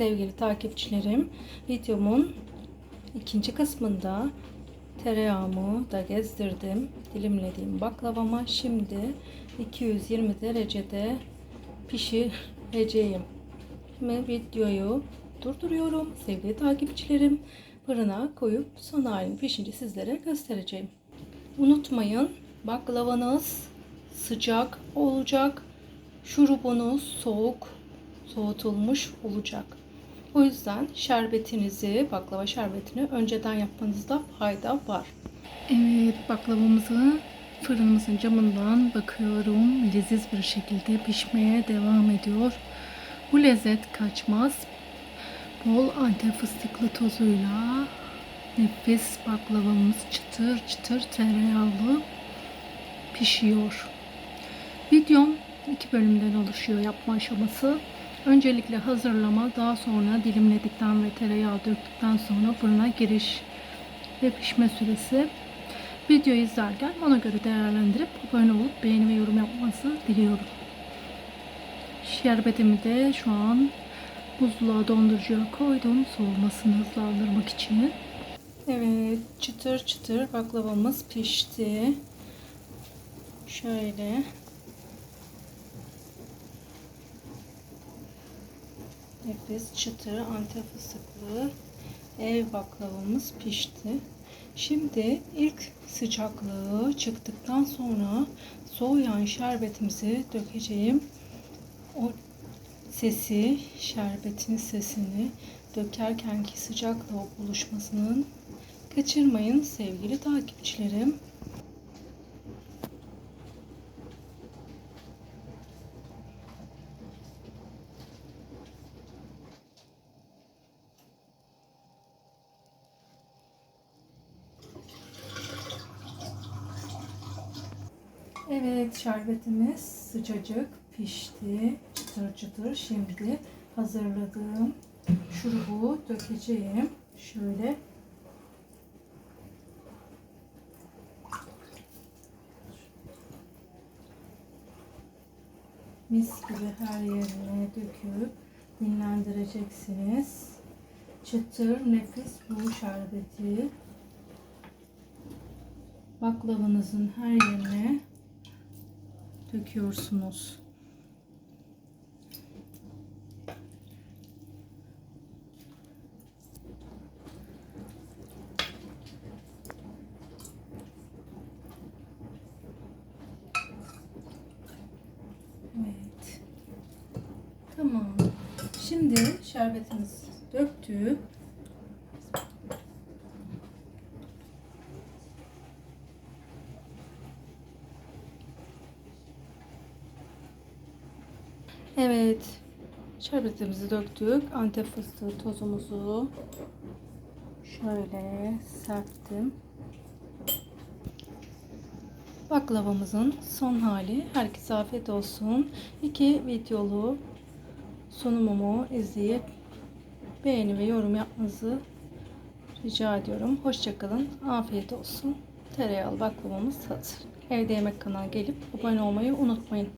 sevgili takipçilerim. Videomun ikinci kısmında tereyağımı da gezdirdim. Dilimlediğim baklavama şimdi 220 derecede pişireceğim. Şimdi videoyu durduruyorum sevgili takipçilerim. Fırına koyup son halini pişince sizlere göstereceğim. Unutmayın baklavanız sıcak olacak. Şurubunuz soğuk, soğutulmuş olacak. O yüzden şerbetinizi, baklava şerbetini önceden yapmanızda fayda var. Evet, baklavamızı fırınımızın camından bakıyorum. Leziz bir şekilde pişmeye devam ediyor. Bu lezzet kaçmaz. Bol antep fıstıklı tozuyla nefis baklavamız çıtır çıtır tereyağlı pişiyor. Videom iki bölümden oluşuyor yapma aşaması. Öncelikle hazırlama, daha sonra dilimledikten ve tereyağı döktükten sonra fırına giriş ve pişme süresi. Videoyu izlerken ona göre değerlendirip abone olup beğeni ve yorum yapmanızı diliyorum. Şerbetimi de şu an buzluğa dondurucuya koydum soğumasını hızlandırmak için. Evet çıtır çıtır baklavamız pişti. Şöyle nefis çıtır antep fıstıklı ev baklavamız pişti. Şimdi ilk sıcaklığı çıktıktan sonra soğuyan şerbetimizi dökeceğim. O sesi, şerbetin sesini dökerkenki sıcaklığı buluşmasının kaçırmayın sevgili takipçilerim. Evet şerbetimiz sıcacık pişti. Çıtır çıtır. Şimdi hazırladığım şurubu dökeceğim. Şöyle. Mis gibi her yerine döküp dinlendireceksiniz. Çıtır nefis bu şerbeti baklavanızın her yerine döküyorsunuz. Evet. Tamam. Şimdi şerbetimizi döktük. Evet. Şerbetimizi döktük. Antep fıstığı tozumuzu şöyle serptim. Baklavamızın son hali. Herkese afiyet olsun. İki videolu sunumumu izleyip beğeni ve yorum yapmanızı rica ediyorum. Hoşçakalın. Afiyet olsun. Tereyağlı baklavamız hazır. Evde Yemek kanalına gelip abone olmayı unutmayın.